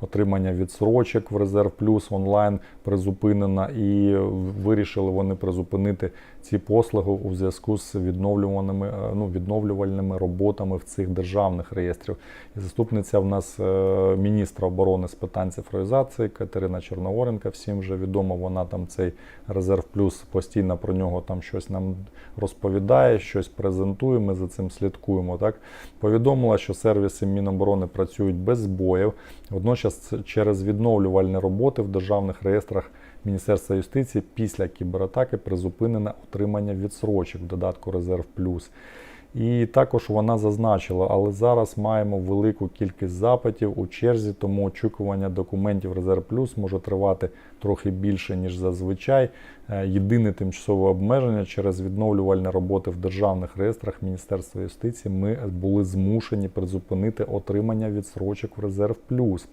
отримання відсрочок в резерв плюс онлайн призупинена, і вирішили вони призупинити ці послуги у зв'язку з відновлюваними е, ну, відновлювальними роботами в цих державних реєстрів. І заступниця в нас е, міністра оборони з питань цифровізації Катерина Чорногоренка. Всім вже відомо, вона там цей резерв плюс постійно про нього там щось нам розповідає, щось презентує. Ми за цим слідкуємо. Так повідомила, що сервіси Міноборони працюють без збоїв. Водночас через відновлювальні роботи в державних реєстрах Міністерства юстиції після кібератаки призупинене отримання відсрочок в додатку Резерв Плюс. І також вона зазначила, але зараз маємо велику кількість запитів у черзі, тому очікування документів Резерв Плюс може тривати трохи більше, ніж зазвичай. Е, Єдине тимчасове обмеження через відновлювальні роботи в державних реєстрах Міністерства юстиції ми були змушені призупинити отримання відсрочок в Резерв Плюс.